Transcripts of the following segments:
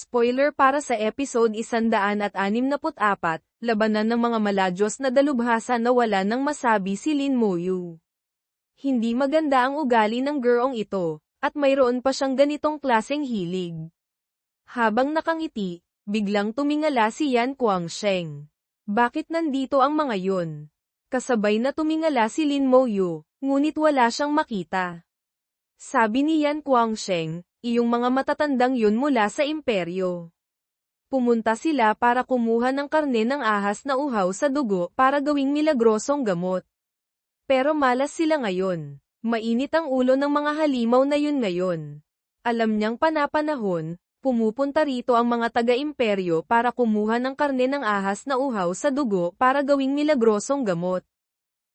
Spoiler para sa episode 164, labanan ng mga maladyos na dalubhasa na wala nang masabi si Lin Moyu. Hindi maganda ang ugali ng girong ito, at mayroon pa siyang ganitong klaseng hilig. Habang nakangiti, biglang tumingala si Yan Guangsheng. Bakit nandito ang mga yun? Kasabay na tumingala si Lin Moyu, ngunit wala siyang makita. Sabi ni Yan Guangsheng, iyong mga matatandang yun mula sa imperyo. Pumunta sila para kumuha ng karne ng ahas na uhaw sa dugo para gawing milagrosong gamot. Pero malas sila ngayon. Mainit ang ulo ng mga halimaw na yun ngayon. Alam niyang panapanahon, pumupunta rito ang mga taga-imperyo para kumuha ng karne ng ahas na uhaw sa dugo para gawing milagrosong gamot.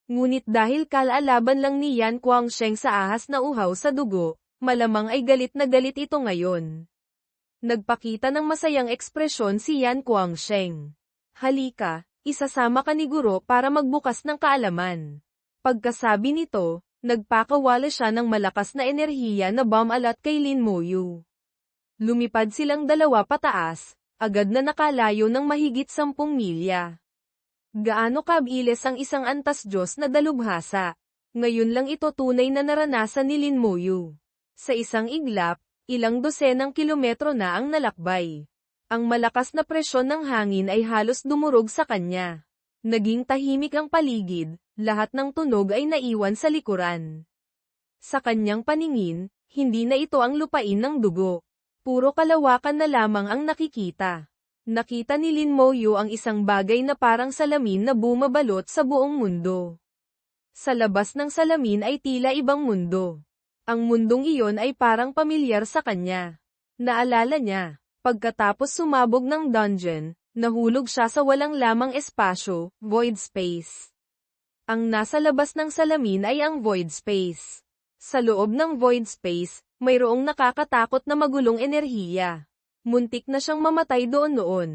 Ngunit dahil kalalaban lang ni Yan Guangsheng sa ahas na uhaw sa dugo, Malamang ay galit na galit ito ngayon. Nagpakita ng masayang ekspresyon si Yan Guangsheng. Halika, isasama ka ni Guro para magbukas ng kaalaman. Pagkasabi nito, nagpakawala siya ng malakas na enerhiya na bomb alat kay Lin Moyu. Lumipad silang dalawa pataas, agad na nakalayo ng mahigit sampung milya. Gaano kabilis ang isang antas Diyos na dalubhasa. Ngayon lang ito tunay na naranasan ni Lin Moyu. Sa isang iglap, ilang dosenang kilometro na ang nalakbay. Ang malakas na presyon ng hangin ay halos dumurog sa kanya. Naging tahimik ang paligid, lahat ng tunog ay naiwan sa likuran. Sa kanyang paningin, hindi na ito ang lupain ng dugo. Puro kalawakan na lamang ang nakikita. Nakita ni Lin Moyo ang isang bagay na parang salamin na bumabalot sa buong mundo. Sa labas ng salamin ay tila ibang mundo. Ang mundong iyon ay parang pamilyar sa kanya. Naalala niya, pagkatapos sumabog ng dungeon, nahulog siya sa walang lamang espasyo, void space. Ang nasa labas ng salamin ay ang void space. Sa loob ng void space, mayroong nakakatakot na magulong enerhiya. Muntik na siyang mamatay doon noon.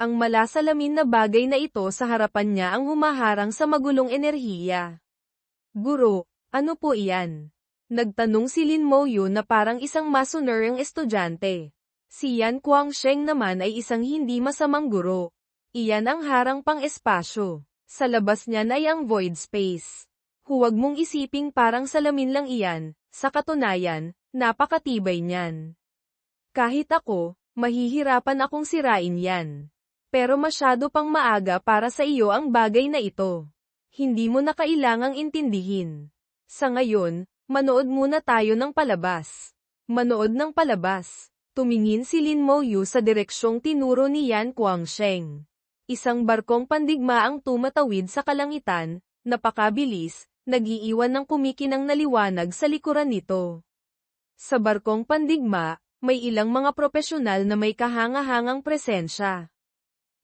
Ang malasalamin na bagay na ito sa harapan niya ang humaharang sa magulong enerhiya. Guro, ano po iyan? Nagtanong si Lin Mo Yu na parang isang masonerang estudyante. Si Yan Guangsheng naman ay isang hindi masamang guro. Iyan ang harang pang espasyo. Sa labas niyan ay ang void space. Huwag mong isiping parang salamin lang iyan, sa katunayan, napakatibay niyan. Kahit ako, mahihirapan akong sirain yan. Pero masyado pang maaga para sa iyo ang bagay na ito. Hindi mo na kailangang intindihin. Sa ngayon, Manood muna tayo ng palabas. Manood ng palabas. Tumingin si Lin Mo Yu sa direksyong tinuro ni Yan Guangsheng. Isang barkong pandigma ang tumatawid sa kalangitan, napakabilis, nagiiwan ng kumikinang naliwanag sa likuran nito. Sa barkong pandigma, may ilang mga profesional na may kahanga-hangang presensya.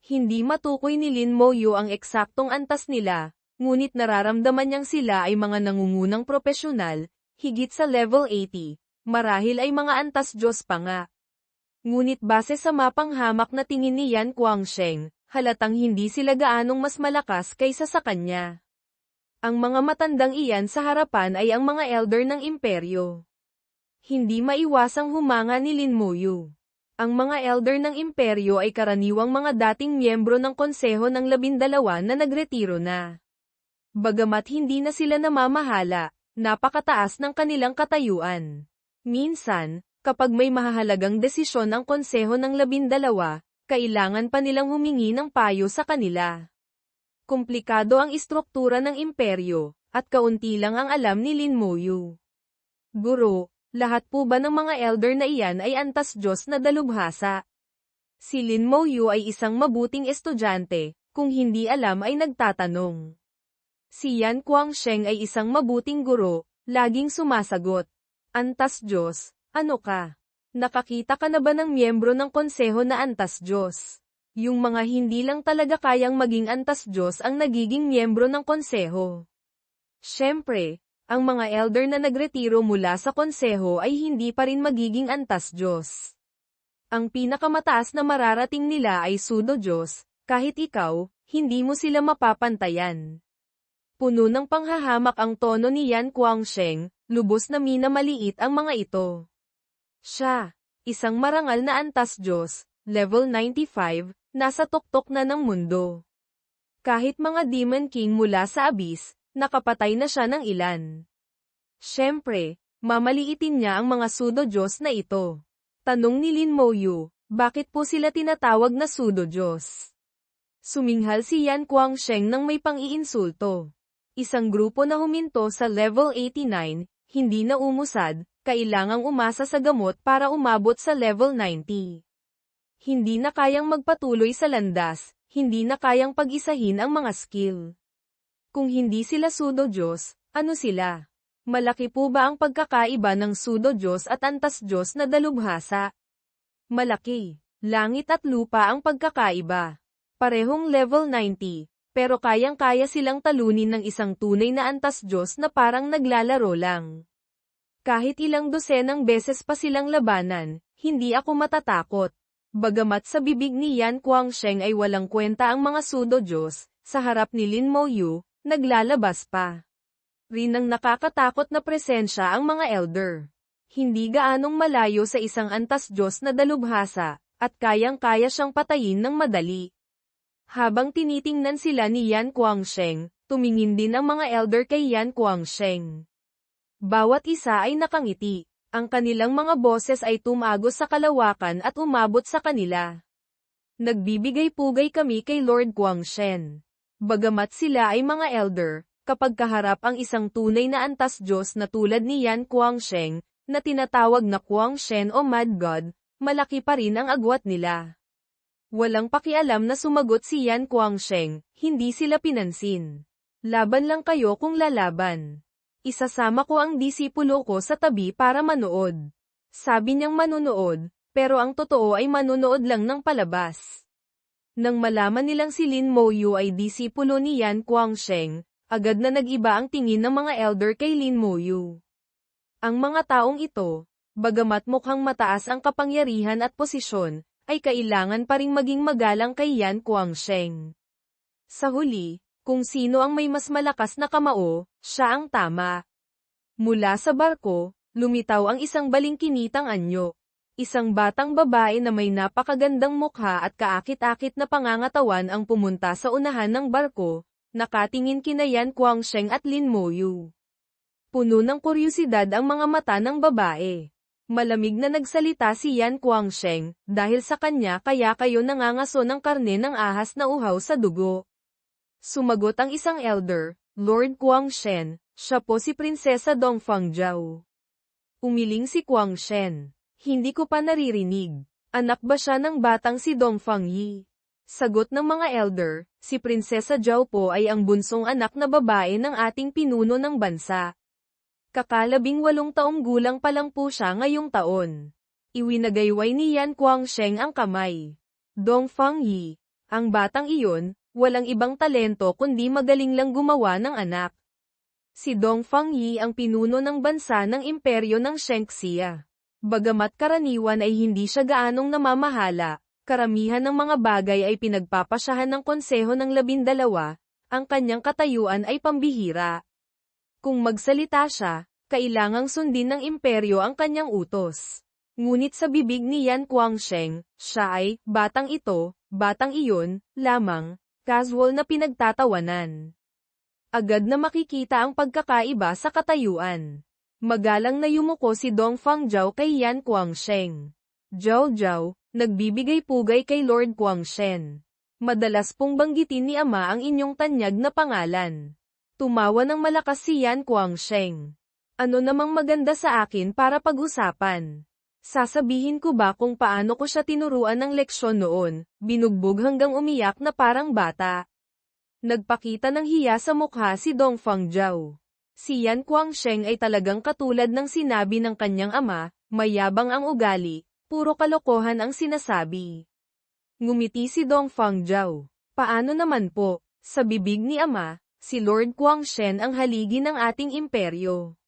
Hindi matukoy ni Lin Mo Yu ang eksaktong antas nila, ngunit nararamdaman niyang sila ay mga nangungunang profesional, higit sa level 80, marahil ay mga antas Diyos pa nga. Ngunit base sa mapang hamak na tingin ni Yan Guangsheng, halatang hindi sila gaanong mas malakas kaysa sa kanya. Ang mga matandang iyan sa harapan ay ang mga elder ng imperyo. Hindi maiwasang humanga ni Lin Muyu. Ang mga elder ng imperyo ay karaniwang mga dating miyembro ng konseho ng labindalawa na nagretiro na. Bagamat hindi na sila namamahala, napakataas ng kanilang katayuan. Minsan, kapag may mahahalagang desisyon ang konseho ng labindalawa, kailangan pa nilang humingi ng payo sa kanila. Komplikado ang istruktura ng imperyo, at kaunti lang ang alam ni Lin Moyu. Guro, lahat po ba ng mga elder na iyan ay antas Diyos na dalubhasa? Si Lin Moyu ay isang mabuting estudyante, kung hindi alam ay nagtatanong. Si Yan Guangsheng ay isang mabuting guro, laging sumasagot. Antas Diyos, ano ka? Nakakita ka na ba ng miyembro ng konseho na antas Diyos? Yung mga hindi lang talaga kayang maging antas Diyos ang nagiging miyembro ng konseho. Siyempre, ang mga elder na nagretiro mula sa konseho ay hindi pa rin magiging antas Diyos. Ang pinakamataas na mararating nila ay sudo Diyos, kahit ikaw, hindi mo sila mapapantayan. Puno ng panghahamak ang tono ni Yan Guangsheng, lubos na minamaliit ang mga ito. Siya, isang marangal na antas Diyos, level 95, nasa tuktok na ng mundo. Kahit mga Demon King mula sa Abyss, nakapatay na siya ng ilan. Siyempre, mamaliitin niya ang mga pseudo-Diyos na ito. Tanong ni Lin Moyu, bakit po sila tinatawag na pseudo-Diyos? Suminghal si Yan Guangsheng nang may pang-iinsulto. Isang grupo na huminto sa level 89, hindi na umusad, kailangang umasa sa gamot para umabot sa level 90. Hindi na kayang magpatuloy sa landas, hindi na kayang pag-isahin ang mga skill. Kung hindi sila pseudo-Diyos, ano sila? Malaki po ba ang pagkakaiba ng pseudo-Diyos at antas-Diyos na dalubhasa? Malaki. Langit at lupa ang pagkakaiba. Parehong level 90, pero kayang-kaya silang talunin ng isang tunay na antas-Diyos na parang naglalaro lang. Kahit ilang dosenang beses pa silang labanan, hindi ako matatakot. Bagamat sa bibig ni Yan Guangsheng ay walang kwenta ang mga pseudo-Diyos, sa harap ni Lin Moyu, naglalabas pa. Rin ang nakakatakot na presensya ang mga elder. Hindi gaanong malayo sa isang antas Diyos na dalubhasa, at kayang-kaya siyang patayin ng madali. Habang tinitingnan sila ni Yan Guangsheng, tumingin din ang mga elder kay Yan Guangsheng. Bawat isa ay nakangiti. Ang kanilang mga boses ay tumagos sa kalawakan at umabot sa kanila. Nagbibigay pugay kami kay Lord Guangshen. Bagamat sila ay mga elder, kapag kaharap ang isang tunay na antas Diyos na tulad ni Yan Guangsheng, na tinatawag na Guangshen o Mad God, malaki pa rin ang agwat nila. Walang pakialam na sumagot si Yan Guangsheng, hindi sila pinansin. Laban lang kayo kung lalaban. Isasama ko ang disipulo ko sa tabi para manood. Sabi niyang manunood, pero ang totoo ay manunood lang ng palabas. Nang malaman nilang si Lin Moyu ay disipulo ni Yan Guangsheng, agad na nag-iba ang tingin ng mga elder kay Lin Moyu. Ang mga taong ito, bagamat mukhang mataas ang kapangyarihan at posisyon, ay kailangan pa ring maging magalang kay Yan Guangsheng. Sa huli, kung sino ang may mas malakas na kamao, siya ang tama. Mula sa barko, lumitaw ang isang balingkinitang anyo. Isang batang babae na may napakagandang mukha at kaakit-akit na pangangatawan ang pumunta sa unahan ng barko, nakatingin kina Yan Guangsheng at Lin Moyu. Puno ng kuryosidad ang mga mata ng babae. Malamig na nagsalita si Yan Guangsheng, dahil sa kanya kaya kayo nangangaso ng karne ng ahas na uhaw sa dugo. Sumagot ang isang elder, Lord Guangshen, siya po si Prinsesa Dongfang Jiao. Umiling si Guangshen. Hindi ko pa naririnig. Anak ba siya ng batang si Dongfang Yi? Sagot ng mga elder, si Prinsesa Jiao po ay ang bunsong anak na babae ng ating pinuno ng bansa. Kakalabing walong taong gulang pa lang po siya ngayong taon. Iwinagayway ni Yan Guangsheng ang kamay. Dongfang Yi, ang batang iyon, walang ibang talento kundi magaling lang gumawa ng anak. Si Dong Fang Yi ang pinuno ng bansa ng imperyo ng Shengxia. Bagamat karaniwan ay hindi siya gaanong namamahala, karamihan ng mga bagay ay pinagpapasyahan ng konseho ng labindalawa, ang kanyang katayuan ay pambihira. Kung magsalita siya, kailangang sundin ng imperyo ang kanyang utos. Ngunit sa bibig ni Yan Guangsheng, siya ay, batang ito, batang iyon, lamang, casual na pinagtatawanan. Agad na makikita ang pagkakaiba sa katayuan. Magalang na yumuko si Dong Fang Jiao kay Yan Guangsheng. Jiao Jiao, nagbibigay pugay kay Lord Guangshen. Madalas pong banggitin ni Ama ang inyong tanyag na pangalan. Tumawa ng malakas si Yan Guangsheng. Ano namang maganda sa akin para pag-usapan? Sasabihin ko ba kung paano ko siya tinuruan ng leksyon noon, binugbog hanggang umiyak na parang bata. Nagpakita ng hiya sa mukha si Dong Fang Jiao. Si Yan Guangsheng ay talagang katulad ng sinabi ng kanyang ama, mayabang ang ugali, puro kalokohan ang sinasabi. Ngumiti si Dong Fang Jiao. Paano naman po, sa bibig ni ama, si Lord Guangshen ang haligi ng ating imperyo.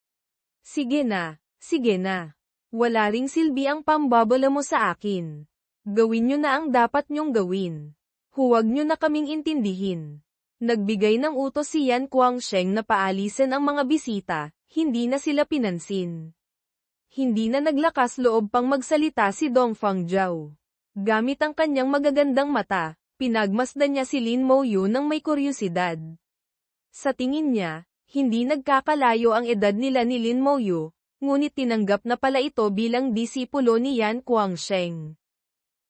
Sige na, sige na. Wala ring silbi ang pambabala mo sa akin. Gawin nyo na ang dapat nyong gawin. Huwag nyo na kaming intindihin. Nagbigay ng utos si Yan Guangsheng na paalisin ang mga bisita, hindi na sila pinansin. Hindi na naglakas loob pang magsalita si Dong Fang Jiao. Gamit ang kanyang magagandang mata, pinagmasdan niya si Lin Mo Yu ng may kuryosidad. Sa tingin niya, hindi nagkakalayo ang edad nila ni Lin Mo Yu, ngunit tinanggap na pala ito bilang disipulo ni Yan Guangsheng.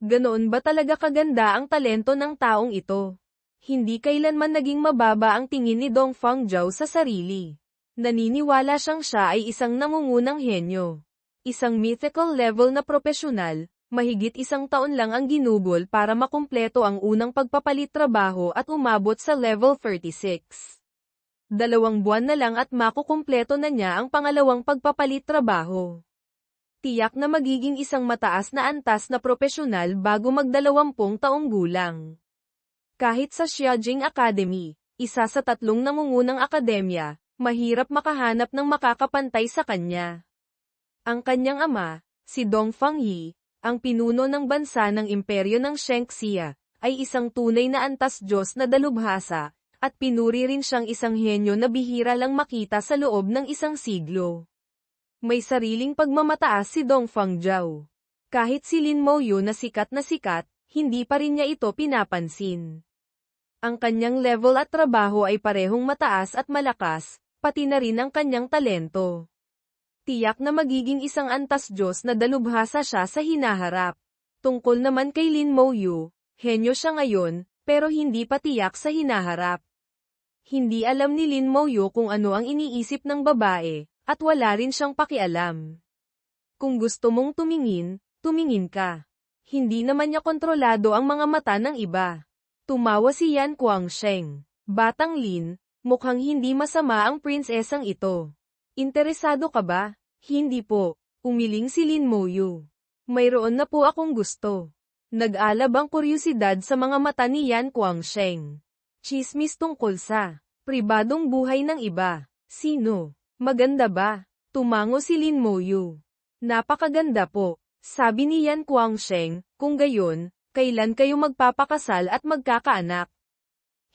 Ganoon ba talaga kaganda ang talento ng taong ito? Hindi kailanman naging mababa ang tingin ni Dong Fang Jiao sa sarili. Naniniwala siyang siya ay isang nangungunang henyo. Isang mythical level na profesional, mahigit isang taon lang ang ginugol para makumpleto ang unang pagpapalit trabaho at umabot sa level 36. Dalawang buwan na lang at makukumpleto na niya ang pangalawang pagpapalit trabaho. Tiyak na magiging isang mataas na antas na profesional bago magdalawampung taong gulang. Kahit sa Xiajing Academy, isa sa tatlong nangungunang akademya, mahirap makahanap ng makakapantay sa kanya. Ang kanyang ama, si Dong Fangyi, ang pinuno ng bansa ng imperyo ng Shengxia, ay isang tunay na antas Diyos na dalubhasa, at pinuri rin siyang isang henyo na bihira lang makita sa loob ng isang siglo. May sariling pagmamataas si Dong Fangjiao. Kahit si Lin Moyo na sikat na sikat, hindi pa rin niya ito pinapansin. Ang kanyang level at trabaho ay parehong mataas at malakas, pati na rin ang kanyang talento tiyak na magiging isang antas Diyos na dalubhasa siya sa hinaharap. Tungkol naman kay Lin Mo Yu, henyo siya ngayon, pero hindi pa tiyak sa hinaharap. Hindi alam ni Lin Mo Yu kung ano ang iniisip ng babae, at wala rin siyang pakialam. Kung gusto mong tumingin, tumingin ka. Hindi naman niya kontrolado ang mga mata ng iba. Tumawa si Yan Guangsheng. Batang Lin, mukhang hindi masama ang prinsesang ito. Interesado ka ba? Hindi po. Umiling si Lin Moyu. Mayroon na po akong gusto. Nag-alab ang kuryosidad sa mga mata ni Yan Guangsheng. Chismis tungkol sa pribadong buhay ng iba. Sino? Maganda ba? Tumango si Lin Moyu. Napakaganda po. Sabi ni Yan Guangsheng, kung gayon, kailan kayo magpapakasal at magkakaanak?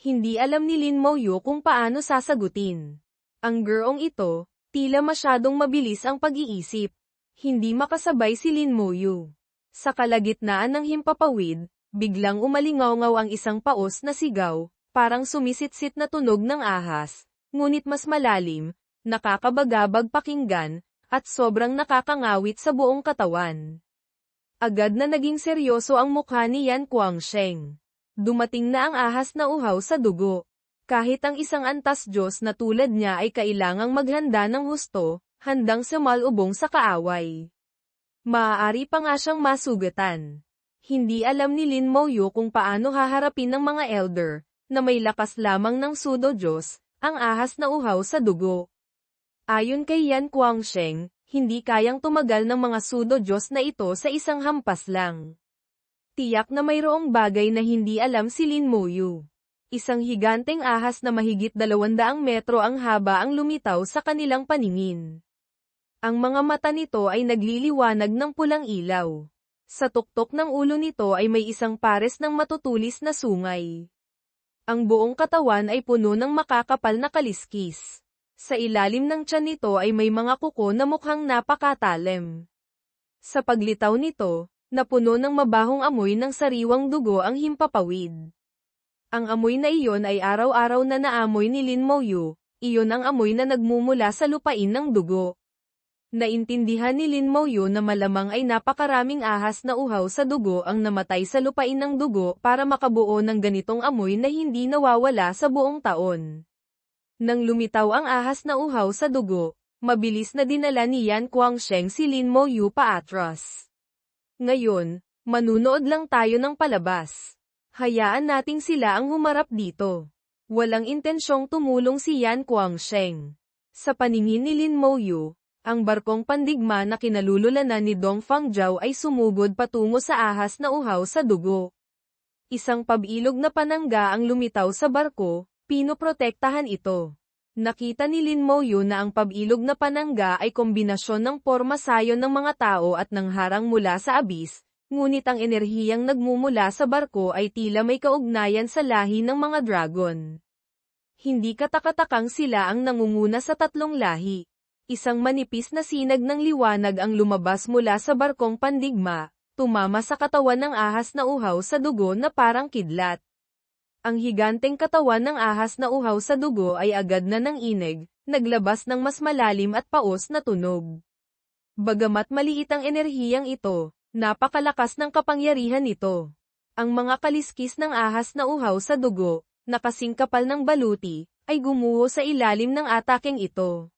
Hindi alam ni Lin Moyu kung paano sasagutin. Ang girong ito, Tila masyadong mabilis ang pag-iisip. Hindi makasabay si Lin Moyu. Sa kalagitnaan ng himpapawid, biglang umalingaw-ngaw ang isang paos na sigaw, parang sumisitsit na tunog ng ahas, ngunit mas malalim, nakakabagabag pakinggan, at sobrang nakakangawit sa buong katawan. Agad na naging seryoso ang mukha ni Yan Guangsheng. Dumating na ang ahas na uhaw sa dugo. Kahit ang isang antas Diyos na tulad niya ay kailangang maghanda ng husto, handang sumalubong sa kaaway. Maaari pa nga siyang masugatan. Hindi alam ni Lin Moyo kung paano haharapin ng mga elder, na may lakas lamang ng sudo Diyos, ang ahas na uhaw sa dugo. Ayon kay Yan Guangsheng, hindi kayang tumagal ng mga sudo Diyos na ito sa isang hampas lang. Tiyak na mayroong bagay na hindi alam si Lin Moyo. Isang higanteng ahas na mahigit 200 metro ang haba ang lumitaw sa kanilang paningin. Ang mga mata nito ay nagliliwanag ng pulang ilaw. Sa tuktok ng ulo nito ay may isang pares ng matutulis na sungay. Ang buong katawan ay puno ng makakapal na kaliskis. Sa ilalim ng tiyan nito ay may mga kuko na mukhang napakatalim. Sa paglitaw nito, napuno ng mabahong amoy ng sariwang dugo ang himpapawid. Ang amoy na iyon ay araw-araw na naamoy ni Lin Moyu, iyon ang amoy na nagmumula sa lupain ng dugo. Naintindihan ni Lin Moyu na malamang ay napakaraming ahas na uhaw sa dugo ang namatay sa lupain ng dugo para makabuo ng ganitong amoy na hindi nawawala sa buong taon. Nang lumitaw ang ahas na uhaw sa dugo, mabilis na dinala ni Yan Guangsheng si Lin Moyu paatras. Ngayon, manunood lang tayo ng palabas. Hayaan nating sila ang humarap dito. Walang intensyong tumulong si Yan Guangsheng. Sa paningin ni Lin Moyu, ang barkong pandigma na kinalululanan ni Dong Fangjiao ay sumugod patungo sa ahas na uhaw sa dugo. Isang pabilog na panangga ang lumitaw sa barko, pinoprotektahan ito. Nakita ni Lin Moyu na ang pabilog na panangga ay kombinasyon ng porma sayon ng mga tao at ng harang mula sa abis, Ngunit ang enerhiyang nagmumula sa barko ay tila may kaugnayan sa lahi ng mga dragon. Hindi katakatakang sila ang nangunguna sa tatlong lahi. Isang manipis na sinag ng liwanag ang lumabas mula sa barkong pandigma, tumama sa katawan ng ahas na uhaw sa dugo na parang kidlat. Ang higanteng katawan ng ahas na uhaw sa dugo ay agad na ng inig, naglabas ng mas malalim at paos na tunog. Bagamat maliit ang enerhiyang ito, napakalakas ng kapangyarihan nito. Ang mga kaliskis ng ahas na uhaw sa dugo, na kasing kapal ng baluti, ay gumuho sa ilalim ng atakeng ito.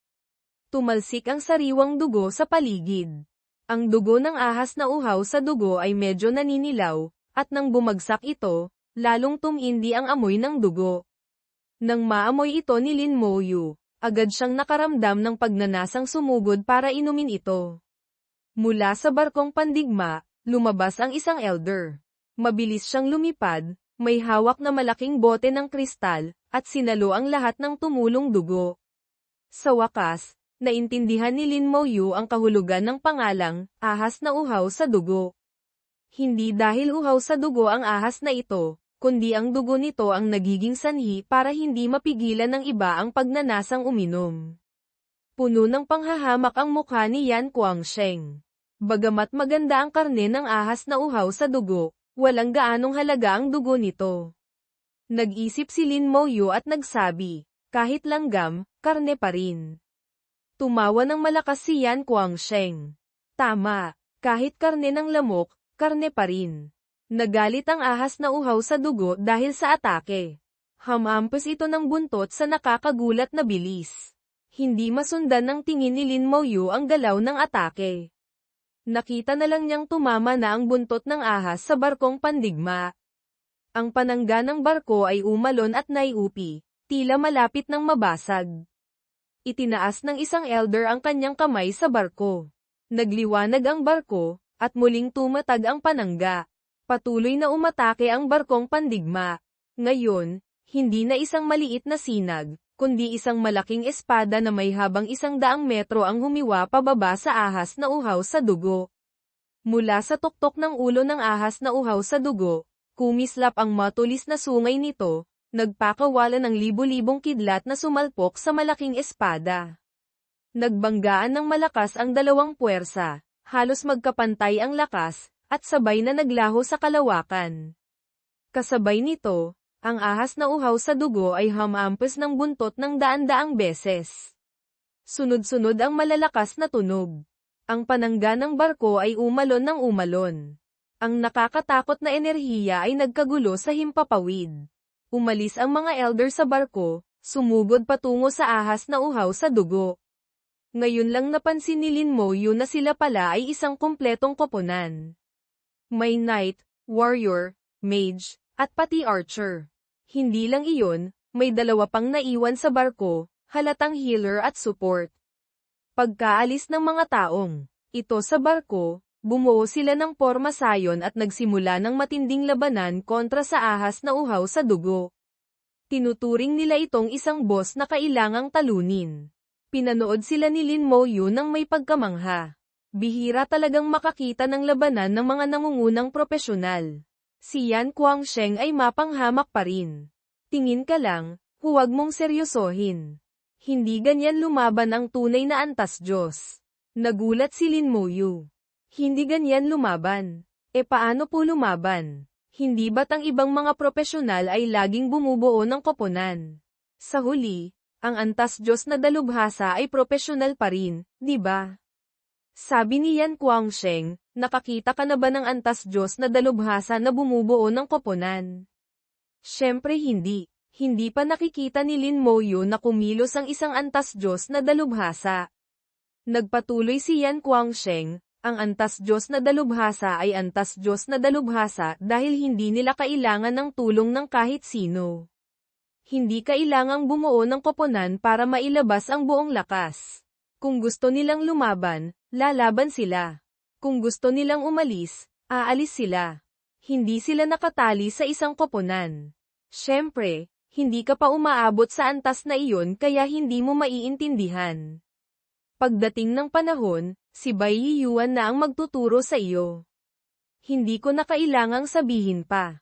Tumalsik ang sariwang dugo sa paligid. Ang dugo ng ahas na uhaw sa dugo ay medyo naninilaw, at nang bumagsak ito, lalong tumindi ang amoy ng dugo. Nang maamoy ito ni Lin Moyu, agad siyang nakaramdam ng pagnanasang sumugod para inumin ito. Mula sa barkong pandigma, lumabas ang isang elder. Mabilis siyang lumipad, may hawak na malaking bote ng kristal, at sinalo ang lahat ng tumulong dugo. Sa wakas, naintindihan ni Lin Moyu ang kahulugan ng pangalang, ahas na uhaw sa dugo. Hindi dahil uhaw sa dugo ang ahas na ito, kundi ang dugo nito ang nagiging sanhi para hindi mapigilan ng iba ang pagnanasang uminom. Puno ng panghahamak ang mukha ni Yan Guangsheng. Bagamat maganda ang karne ng ahas na uhaw sa dugo, walang gaanong halaga ang dugo nito. Nag-isip si Lin Moyu at nagsabi, kahit langgam, karne pa rin. Tumawa ng malakas si Yan Guangsheng. Tama, kahit karne ng lamok, karne pa rin. Nagalit ang ahas na uhaw sa dugo dahil sa atake. Hamampos ito ng buntot sa nakakagulat na bilis. Hindi masundan ng tingin ni Lin Moyu ang galaw ng atake. Nakita na lang niyang tumama na ang buntot ng ahas sa barkong pandigma. Ang panangga ng barko ay umalon at naiupi, tila malapit ng mabasag. Itinaas ng isang elder ang kanyang kamay sa barko. Nagliwanag ang barko, at muling tumatag ang panangga. Patuloy na umatake ang barkong pandigma. Ngayon, hindi na isang maliit na sinag, kundi isang malaking espada na may habang isang daang metro ang humiwa pababa sa ahas na uhaw sa dugo. Mula sa tuktok ng ulo ng ahas na uhaw sa dugo, kumislap ang matulis na sungay nito, nagpakawala ng libu-libong kidlat na sumalpok sa malaking espada. Nagbanggaan ng malakas ang dalawang puwersa, halos magkapantay ang lakas, at sabay na naglaho sa kalawakan. Kasabay nito, ang ahas na uhaw sa dugo ay hamampes ng buntot ng daan-daang beses. Sunod-sunod ang malalakas na tunog. Ang panangga ng barko ay umalon ng umalon. Ang nakakatakot na enerhiya ay nagkagulo sa himpapawid. Umalis ang mga elder sa barko, sumugod patungo sa ahas na uhaw sa dugo. Ngayon lang napansin ni Lin Moyu na sila pala ay isang kumpletong koponan. May knight, warrior, mage, at pati archer. Hindi lang iyon, may dalawa pang naiwan sa barko, halatang healer at support. Pagkaalis ng mga taong ito sa barko, bumuo sila ng porma sayon at nagsimula ng matinding labanan kontra sa ahas na uhaw sa dugo. Tinuturing nila itong isang boss na kailangang talunin. Pinanood sila ni Lin Mo Yu ng may pagkamangha. Bihira talagang makakita ng labanan ng mga nangungunang propesyonal. Si Yan Guangsheng ay mapanghamak pa rin. Tingin ka lang, huwag mong seryosohin. Hindi ganyan lumaban ang tunay na antas Diyos. Nagulat si Lin Moyu. Hindi ganyan lumaban. E paano po lumaban? Hindi ba't ang ibang mga propesyonal ay laging bumubuo ng koponan? Sa huli, ang antas Diyos na dalubhasa ay propesyonal pa rin, di ba? Sabi ni Yan Guangsheng, nakakita ka na ba ng antas Diyos na dalubhasa na bumubuo ng koponan? Siyempre hindi. Hindi pa nakikita ni Lin Moyo na kumilos ang isang antas Diyos na dalubhasa. Nagpatuloy si Yan Guangsheng, ang antas Diyos na dalubhasa ay antas Diyos na dalubhasa dahil hindi nila kailangan ng tulong ng kahit sino. Hindi kailangang bumuo ng koponan para mailabas ang buong lakas. Kung gusto nilang lumaban, lalaban sila. Kung gusto nilang umalis, aalis sila. Hindi sila nakatali sa isang koponan. Siyempre, hindi ka pa umaabot sa antas na iyon kaya hindi mo maiintindihan. Pagdating ng panahon, si Bai Yuan na ang magtuturo sa iyo. Hindi ko na kailangang sabihin pa.